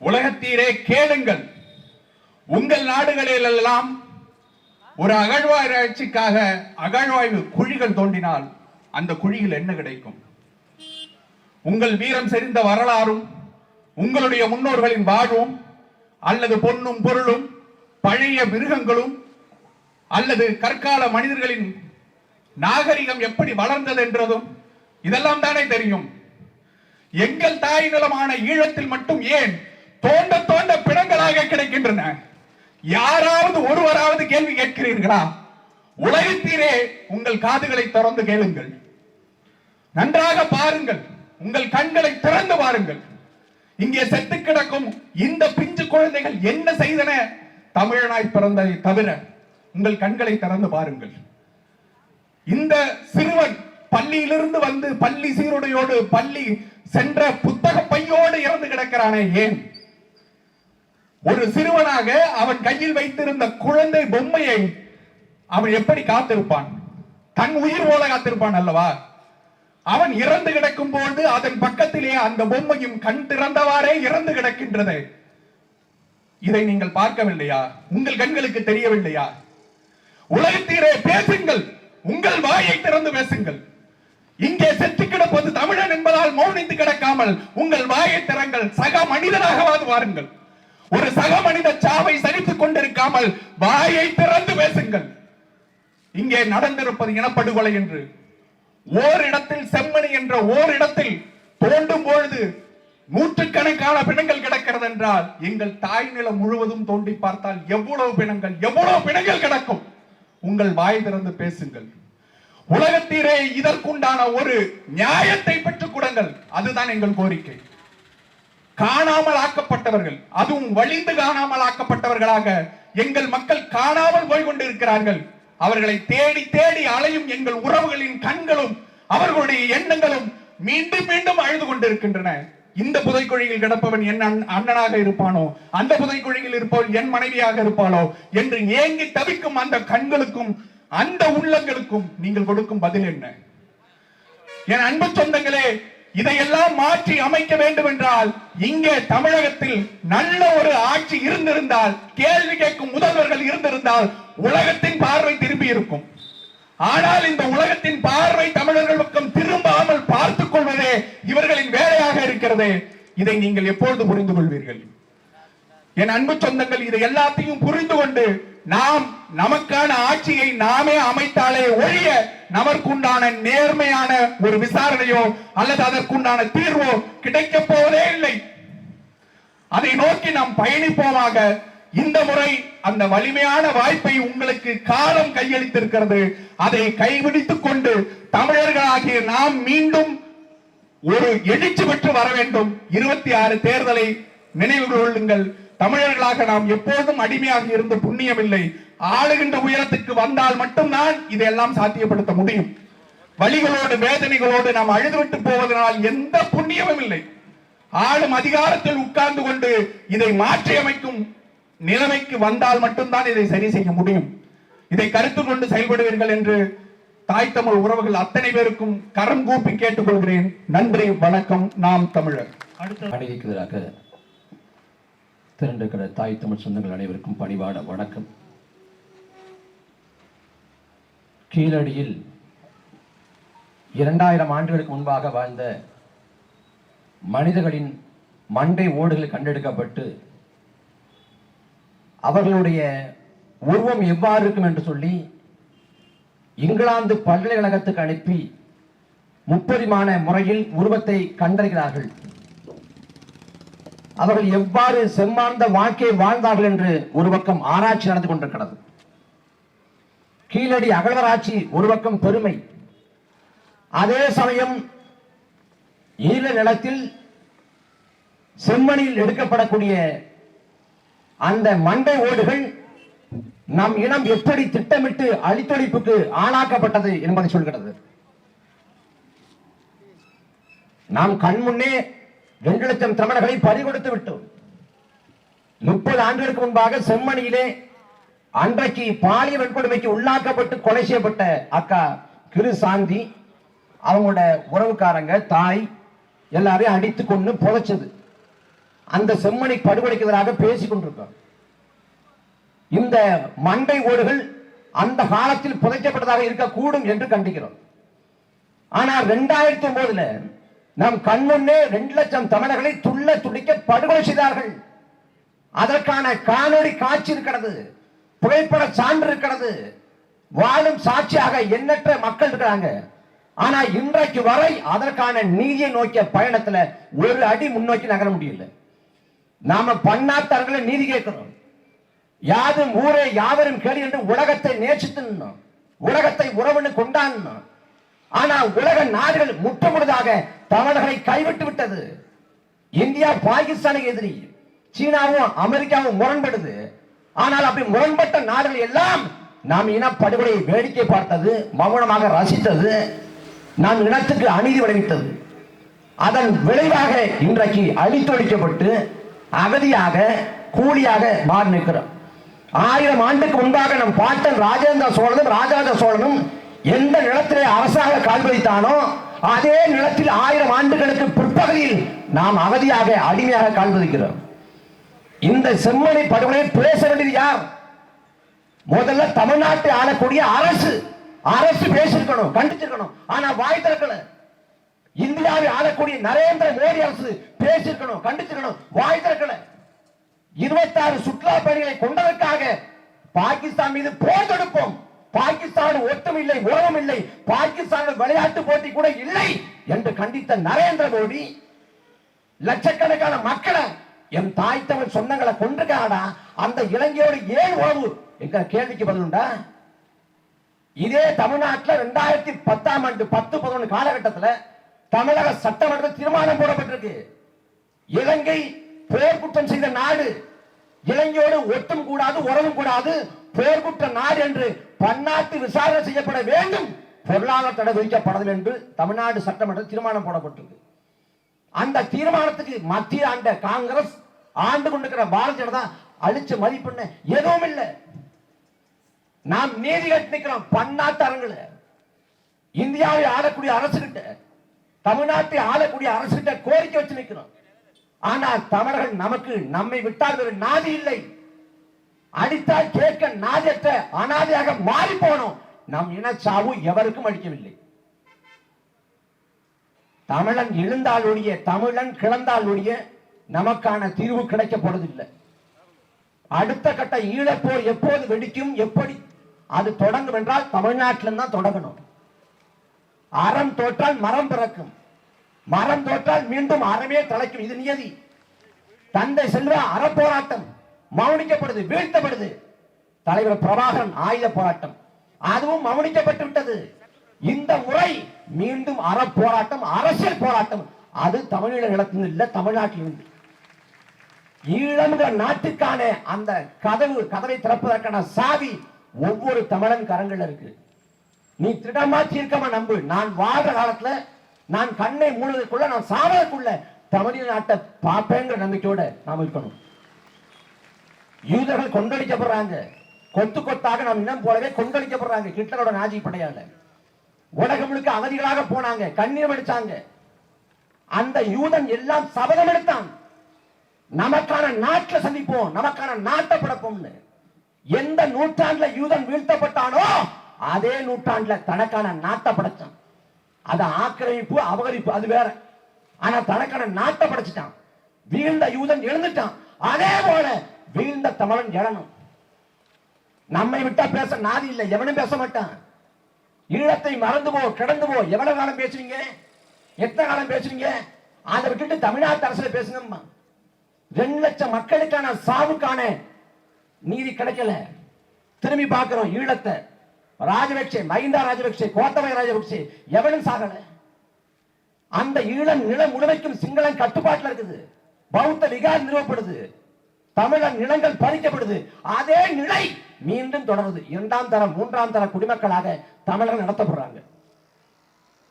உலகத்தீரே கேளுங்கள். உங்கள் நாடுகளிலெல்லாம் ஒரு அகழ்வாராய்ச்சிக்காக அகழ்வாய்வு குழிகள் தோண்டினால் அந்த குழியில் என்ன கிடைக்கும்? உங்கள் வீரம் செறிந்த வரலாறும் உங்களுடைய முன்னோர்களின் வாழ்வும் அல்லது பொன்னும் பொருளும் பழைய மிருகங்களும் அல்லது கற்கால மனிதர்களின் நாகரிகம் எப்படி வளர்ந்தது என்றதும் இதெல்லாம் தானே தெரியும். எங்கள் தாய் நிலமான ஈழத்தில் மட்டும் ஏன் தோண்ட தோண்ட பிணங்களாக கிடைக்கின்றன. யாராவது ஒருவராவது கேள்வி கேட்கிறீர்களா? உலகத்தீரே உங்கள் காதுகளை திறந்து கேளுங்கள். நன்றாக பாருங்கள். உங்கள் கண்களை திறந்து பாருங்கள் இங்கே செத்து கிடக்கும் இந்த பிஞ்சு குழந்தைகள் என்ன செய்தன? தமிழனாய் பிறந்ததை தவிர உங்கள் கண்களை திறந்து பாருங்கள். இந்த சிறுவன் பள்ளியிலிருந்து வந்து பள்ளி சீருடையோடு பள்ளி சென்ற புத்தக பையோடு இறந்து கிடக்கிறானே ஏன்? ஒரு சிறுவனாக அவன் கையில் வைத்திருந்த குழந்தை பொம்மையை அவன் எப்படி காத்திருப்பான்? தன் உயிர் போல காத்திருப்பான் அல்லவா? அவன் இறந்து கிடக்கும் போது அதன் பக்கத்திலே அந்த பொம்மையும் கண் திறந்தவாறே இறந்து கிடக்கின்றது. இதை நீங்கள் பார்க்கவில்லையா? உங்கள் கண்களுக்கு தெரியவில்லையா? உலகத்தீரே பேசுங்கள். உங்கள் வாயை திறந்து பேசுங்கள். இங்கே செத்து கிடப்பது தமிழன் என்பதால் மௌனித்து கிடக்காமல் உங்கள் வாயை திறங்கள். சக மனிதனாகவாது வாருங்கள். ஒரு சக மனித சாவை சலித்துக் கொண்டிருக்காமல் வாயை திறந்து பேசுங்கள். இங்கே நடந்திருப்பது இனப்படுகொலை என்று. ஓரிடத்தில் செம்மணி என்ற ஓரிடத்தில் தோண்டும் பொழுது நூற்றுக்கணக்கான பிணங்கள் கிடக்கிறது என்றால் எங்கள் தாய் நிலம் முழுவதும் தோண்டி பார்த்தால் எவ்வளவு பிணங்கள் எவ்வளவு பிணங்கள் கிடக்கும்? உங்கள் வாய் திறந்து பேசுங்கள். உலகத்திலே இதற்குண்டான ஒரு நியாயத்தை பெற்றுக் கொடுங்கள். அதுதான் எங்கள் கோரிக்கை. காணாமல் ஆக்கப்பட்டவர்கள் அதுவும் வழிந்து காணாமல் ஆக்கப்பட்டவர்களாக எங்கள் மக்கள் காணாமல் போய் கொண்டிருக்கிறார்கள் அவர்களை தேடி தேடி அலையும் எங்கள் உறவுகளின் கண்களும் அவர்களுடைய எண்ணங்களும் மீண்டும் மீண்டும் அழுது கொண்டிருக்கின்றன. இந்த புதைக்குழியில் கிடப்பவன் என் அண்ணனாக இருப்பானோ? அந்த புதைக்குழியில் இருப்பவன் என் மனைவியாக இருப்பாளோ? என்று ஏங்கி தவிக்கும் அந்த கண்களுக்கும் அந்த உள்ளங்களுக்கும் நீங்கள் கொடுக்கும் பதில் என்ன? என் அன்பு சொந்தங்களே இதையெல்லாம் மாற்றி அமைக்க வேண்டும் என்றால் இங்கே தமிழகத்தில் நல்ல ஒரு ஆட்சி இருந்திருந்தால் கேள்வி கேட்கும் முதல்வர்கள் இருந்திருந்தால் உலகத்தின் பார்வை திரும்பி இருக்கும். ஆனால் இந்த உலகத்தின் பார்வை தமிழர்கள் பக்கம் திரும்பாமல் பார்த்துக் கொள்வதே இவர்களின் வேலையாக இருக்கிறது. இதை நீங்கள் எப்பொழுது புரிந்து கொள்வீர்கள்? என் அன்பு சொந்தங்கள் இதை எல்லாத்தையும் புரிந்து கொண்டு நாம் நமக்கான ஆட்சியை நாமே அமைத்தாலே ஒழிய நமக்குண்டான நேர்மையான ஒரு விசாரணையோ அல்லது அதற்குண்டான தீர்வோ கிடைக்கப் போவதே இல்லை. அதை நோக்கி நாம் பயணிப்போமாக இந்த முறை அந்த வலிமையான வாய்ப்பை உங்களுக்கு காலம் கையளித்திருக்கிறது. அதை கைவிடித்துக் கொண்டு தமிழர்களாகிய நாம் மீண்டும் ஒரு எழுச்சி பெற்று வர வேண்டும். இருபத்தி ஆறு தேர்தலை நினைவு கொள்ளுங்கள் தமிழர்களாக நாம் எப்போதும் அடிமையாக இருந்து புண்ணியமில்லை. ஆளுகின்ற உயரத்துக்கு வந்தால் மட்டும்தான் இதையெல்லாம் சாத்தியப்படுத்த முடியும். வழிகளோடு வேதனைகளோடு நாம் அழுதுவிட்டு போவதனால் எந்த புண்ணியமும் இல்லை ஆளும் அதிகாரத்தில் உட்கார்ந்து கொண்டு இதை மாற்றி அமைக்கும் நிலைமைக்கு வந்தால் மட்டும்தான் இதை சரி செய்ய முடியும். இதை கருத்தில் கொண்டு செயல்படுவீர்கள் என்று தாய் தமிழ் உறவுகள் அத்தனை பேருக்கும் கரம் கூப்பி கேட்டுக்கொள்கிறேன். நன்றி வணக்கம். நாம் தமிழர். எதிராக திரண்டிருக்கிற தாய் தமிழ் சொந்தங்கள் அனைவருக்கும் பணிவான வணக்கம். கீழடியில் இரண்டாயிரம் ஆண்டுகளுக்கு முன்பாக வாழ்ந்த மனிதர்களின் மண்டை ஓடுகள் கண்டெடுக்கப்பட்டு அவர்களுடைய உருவம் எவ்வாறு இருக்கும் என்று சொல்லி இங்கிலாந்து பல்கலைக்கழகத்துக்கு அனுப்பி முப்பரிமான முறையில் உருவத்தை கண்டறிகிறார்கள். அவர்கள் எவ்வாறு செம்மார்ந்த வாழ்க்கை வாழ்ந்தார்கள் என்று ஒரு பக்கம் ஆராய்ச்சி நடந்து கொண்டிருக்கிறது. கீழடி அகழ்வராட்சி ஒரு பக்கம் பெருமை. அதே சமயம் ஈழ நிலத்தில் செம்மணியில் எடுக்கப்படக்கூடிய அந்த மண்டை ஓடுகள் நம் இனம் எப்படி திட்டமிட்டு அழித்தொழிப்புக்கு ஆளாக்கப்பட்டது என்பதை சொல்கிறது. நாம் கண்முன்னே ரெண்டு லட்சம் தமிழர்களை பறிகொடுத்து விட்டோம். முப்பது ஆண்டுகளுக்கு முன்பாக செம்மணியிலே அன்றைக்கு பாலியல் வன்கொடுமைக்கு உள்ளாக்கப்பட்டு கொலை செய்யப்பட்ட அக்கா கிரு சாந்தி அவங்களோட உறவுக்காரங்க தாய் எல்லாரையும் அடித்து கொண்டு புதைச்சது. அந்த செம்மணி படுகொலைக்கு எதிராக பேசிக் இந்த மண்டை ஓடுகள் அந்த காலத்தில் புதைக்கப்பட்டதாக இருக்கக்கூடும் என்று கண்டிக்கிறோம். ஆனால் ரெண்டாயிரத்தி ஒன்பதுல நம் கண்முன்னே ரெண்டு லட்சம் தமிழர்களை துள்ள துடிக்க படுகொலை செய்தார்கள். அதற்கான காணொளி காட்சி இருக்கிறது புகைப்பட சான்று இருக்கிறது. வாழும் சாட்சியாக எண்ணற்ற மக்கள் இருக்கிறாங்க. ஆனா இன்றைக்கு வரை அதற்கான நீதியை நோக்கிய பயணத்துல ஒரு அடி முன்னோக்கி நகர முடியல. நாம பன்னாட்டார்களை நீதி கேட்கிறோம். யாதும் ஊரே யாவரும் கேள்வி என்று உலகத்தை நேசித்து உலகத்தை உறவுன்னு கொண்டாடணும் ஆனா உலக நாடுகள் முற்றமுழுதாக தமிழர்களை கைவிட்டு விட்டது. இந்தியா பாகிஸ்தானுக்கு எதிரி. சீனாவும் அமெரிக்காவும் முரண்படுது. ஆனால் அப்படி முரண்பட்ட நாடுகள் எல்லாம் நாம் இனப்படுகொலையை வேடிக்கை பார்த்தது மௌனமாக ரசித்தது நாம் இனத்துக்கு அநீதி விளைவித்தது. அதன் விளைவாக இன்றைக்கு அழித்தொழிக்கப்பட்டு அகதியாக கூலியாக மாறி நிற்கிறோம். ஆயிரம் ஆண்டுக்கு முன்பாக நம் பாட்டன் ராஜேந்திர சோழனும் ராஜராஜ சோழனும் எந்த நிலத்திலே அரசாக கால்பதித்தானோ அதே நிலத்தில் ஆயிரம் ஆண்டுகளுக்கு பிற்பகுதியில் நாம் அகதியாக அடிமையாக கால் பதிக்கிறோம் இந்த செம்மணி படுகொலை பேச வேண்டியது யார்? முதல்ல தமிழ்நாட்டை ஆளக்கூடிய அரசு. அரசு பேசியிருக்கணும் கண்டிச்சிருக்கணும் ஆனா வாய் திறக்கல. இந்தியாவை ஆளக்கூடிய நரேந்திர மோடி அரசு பேசியிருக்கணும் கண்டிச்சிருக்கணும் வாய் திறக்கல. இருபத்தாறு சுற்றுலா பயணிகளை கொண்டதற்காக பாகிஸ்தான் மீது போர் தொடுப்போம். பாகிஸ்தான் ஒட்டும் இல்லை உறவும் இல்லை பாகிஸ்தான் விளையாட்டு போட்டி கூட இல்லை என்று கண்டித்த நரேந்திர மோடி லட்சக்கணக்கான மக்களை என் தாய் தமிழ் சொந்தங்களை கொண்டிருக்காடா அந்த இலங்கையோடு ஏன் உறவு எங்க கேள்விக்கு பதிலுண்டா இதே தமிழ்நாட்டில் ரெண்டாயிரத்தி பத்தாம் ஆண்டு பத்து பதினொன்று காலகட்டத்தில் தமிழக சட்டமன்ற தீர்மானம் போடப்பட்டிருக்கு. இலங்கை போர் குற்றம் செய்த நாடு இலங்கையோடு ஒட்டும் கூடாது உறவும் கூடாது. போர் குற்ற நாடு என்று பன்னாட்டு விசாரணை செய்யப்பட வேண்டும். பொருளாதார தடை விதிக்கப்படவில்லை என்று தமிழ்நாடு சட்டமன்ற தீர்மானம் போடப்பட்டது அந்த தீர்மானத்துக்கு மத்திய ஆண்ட காங்கிரஸ் ஆண்டு கொண்டிருக்கிற பாரதிய ஜனதா அழிச்ச மதிப்புன்னு எதுவும் இல்லை. நாம் நீதி கட்டி நிற்கிறோம் பன்னாட்டு அரங்குல இந்தியாவை ஆளக்கூடிய அரசு கிட்ட தமிழ்நாட்டை ஆளக்கூடிய அரசு கிட்ட கோரிக்கை வச்சு நிற்கிறோம் ஆனால் தமிழர்கள் நமக்கு நம்மை விட்டால் ஒரு நாதி இல்லை. அடித்தால் கேட்க நாதியற்ற அனாதையாக மாறி போனோம் நம் இனச்சாவு எவருக்கும் அளிக்கவில்லை தமிழன் எழுந்தால் ஒழிய தமிழன் கிளந்தால் ஒழிய நமக்கான தீர்வு கிடைக்க போறதில்லை. அடுத்த கட்ட ஈழப்போர் எப்போது வெடிக்கும் எப்படி? அது தொடங்கும் என்றால் தமிழ்நாட்டில் தான் தொடங்கணும். அறம் தோற்றால் மரம் பிறக்கும். மரம் தோற்றால் மீண்டும் அறமே தலைக்கும். இது நியதி. தந்தை செல்வா அறப்போராட்டம். மௌனிக்கப்படுது வீழ்த்தப்படுது. தலைவர் பிரபாகரன் ஆயுத போராட்டம். அதுவும் மௌனிக்கப்பட்டு விட்டது இந்த முறை மீண்டும் அறப்போராட்டம் அரசியல் போராட்டம். அது தமிழீழ நிலத்தில் இல்ல தமிழ்நாட்டில் உண்டு. ஈழங்கிற நாட்டுக்கான அந்த கதவு கதவை திறப்பதற்கான சாவி ஒவ்வொரு தமிழன் கரங்கள்ல இருக்கு. நீ திடமா தீர்க்கமா நம்பு. நான் வாழ்ற காலத்துல நான் கண்ணை மூடுவதற்குள்ள நான் சாவதற்குள்ள தமிழ் நாட்டை பார்ப்பேங்கிற நம்பிக்கையோட நாம் இருக்கணும். யூதர்கள் கொண்டடிக்கப்படுறாங்க கொத்து கொத்தாக நாம் இனம் போலவே கொண்டடிக்கப்படுறாங்க ஹிட்லரோட நாஜி படையால உலகம் முழுக்க அகதிகளாக போனாங்க. கண்ணீர் வடிச்சாங்க. அந்த யூதன் எல்லாம் சபதம் எடுத்தான். நமக்கான நாட்டில் சந்திப்போம். நமக்கான நாட்டை படைப்போம்னு. எந்த நூற்றாண்டுல யூதன் வீழ்த்தப்பட்டானோ அதே நூற்றாண்டுல தனக்கான நாட்டை படைச்சான். அது ஆக்கிரமிப்பு அபகரிப்பு அது வேற. ஆனா தனக்கான நாட்டை படைச்சிட்டான். வீழ்ந்த யூதன் எழுந்துட்டான். அதே போல வீழ்ந்த தமிழன் எழணும். நம்மை விட்டா பேச நாதி இல்லை எவனும் பேச மாட்டான். ஈழத்தை மறந்து போ கிடந்து போ. எவ்வளவு காலம் பேசுவீங்க எத்தனை காலம் பேசுவீங்க அதை விட்டுட்டு தமிழ்நாட்டு அரசுல பேசுங்கம்மா. ரெண்டு லட்சம் மக்களுக்கான சாவுக்கான நீதி கிடைக்கல. திரும்பி பார்க்கிறோம் ஈழத்தை. ராஜபக்சே மஹிந்தா ராஜபக்சே கோத்தபய ராஜபக்சே எவனும் சாகல. அந்த ஈழம் நிலம் முழுமைக்கும் சிங்களம் கட்டுப்பாட்டுல இருக்குது. பௌத்த விகார் நிறுவப்படுது. தமிழன் நிலங்கள் பறிக்கப்படுது. அதே நிலை மீண்டும் தொடருது. இரண்டாம் தர மூன்றாம் தர குடிமக்களாக தமிழர்கள் நடத்தப்படுறாங்க.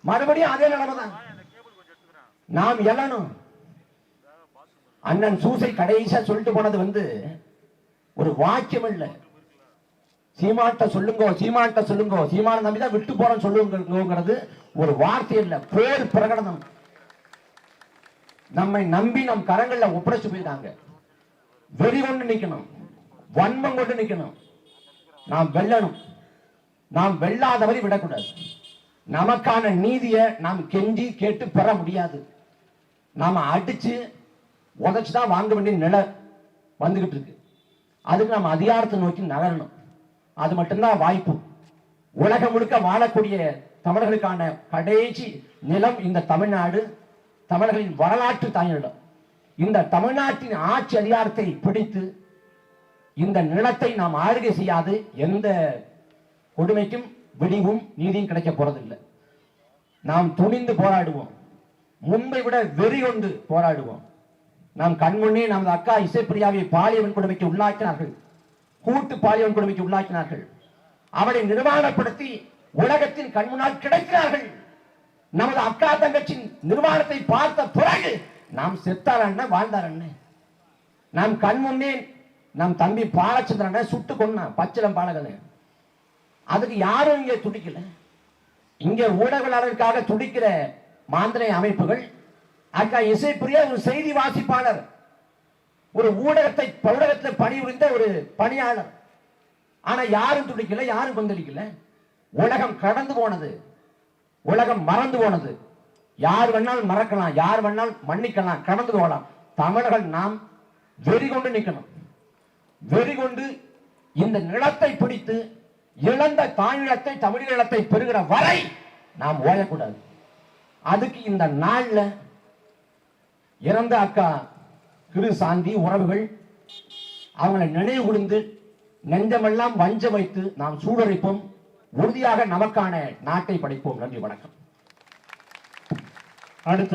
மறுபடியும் அதே நிலைமை தான். நாம் எழணும். அண்ணன் சூசை கடைசியா சொல்லிட்டு போனது வந்து ஒரு வாக்கியம் இல்லை. சீமாட்ட சொல்லுங்கோ சீமாட்ட சொல்லுங்கோ. சீமான நம்பி தான் விட்டு போறோம் சொல்லுங்கிறது ஒரு வார்த்தை இல்லை பேர் பிரகடனம். நம்மை நம்பி நம் கரங்கள்ல ஒப்படைச்சு போயிட்டாங்க. வெறி கொண்டு நிக்கணும் வன்மம் கொண்டு நிக்கணும். நாம் வெல்லணும். நாம் வெல்லாதவரை விடக்கூடாது. நமக்கான நீதியை நாம் கெஞ்சி கேட்டு பெற முடியாது. நாம அடிச்சு உதச்சு தான் வாங்க வேண்டிய நிலை வந்துகிட்டு இருக்கு. அதுக்கு நம்ம அதிகாரத்தை நோக்கி நகரணும். அது மட்டும்தான் வாய்ப்பு. உலகம் முழுக்க வாழக்கூடிய தமிழர்களுக்கான கடைசி நிலம் இந்த தமிழ்நாடு தமிழர்களின் வரலாற்று தாயிடம் இந்த தமிழ்நாட்டின் ஆட்சி அதிகாரத்தை பிடித்து இந்த நிலத்தை நாம் ஆளுகை செய்யாது எந்த கொடுமைக்கும் விடிவும் நீதியும் கிடைக்க போறதில்லை. நாம் துணிந்து போராடுவோம். முன்பை விட வெறி கொண்டு போராடுவோம். நாம் கண்முன்னே நமது அக்கா இசைப்பிரியாவை பாலியல் வன்கொடுமைக்கு உள்ளாக்கினார்கள். கூட்டு பாலியல் கொடுமைக்கு உள்ளாக்கினார்கள். அவளை நிர்வாணப்படுத்தி உலகத்தின் கண்முன்னால் கிடைக்கிறார்கள். நமது அக்கா தங்கச்சின் நிர்வாணத்தை பார்த்த பிறகு நாம் செத்தார் அண்ணன் வாழ்ந்தார் அண்ணன். நாம் கண்முன்னே நம் தம்பி பாலச்சந்திரனை சுட்டு கொண்டான் பச்சிலம் பாலகனை. அதுக்கு யாரும் இங்கே துடிக்கல. இங்க ஊடகவியலாளருக்காக துடிக்கிற மாந்திரை அமைப்புகள் அக்கா இசைப்பிரிய ஒரு செய்தி வாசிப்பாளர். ஒரு ஊடகத்தை ஊடகத்தில் பணிபுரிந்த ஒரு பணியாளர். ஆனா யாரும் துடிக்கல யாரும் பங்களிக்கல. உலகம் கடந்து போனது. உலகம் மறந்து போனது. யார் வேணாலும் மறக்கலாம் யார் வேணாலும் மன்னிக்கலாம் கடந்து போகலாம். தமிழர்கள் நாம் வெறி கொண்டு நிற்கணும் வெறி கொண்டு இந்த நிலத்தை பிடித்து இழந்த தாழ்நிலத்தை தமிழ் நிலத்தை பெறுகிற வரை நாம் ஓயக்கூடாது. அதுக்கு இந்த நாள்ல இறந்த அக்கா திரு சாந்தி உறவுகள். அவங்களை நினைவு கூர்ந்து நெஞ்சமெல்லாம் வஞ்ச வைத்து நாம் சூடரிப்போம். உறுதியாக நமக்கான நாட்டை படைப்போம். நன்றி வணக்கம். அடுத்து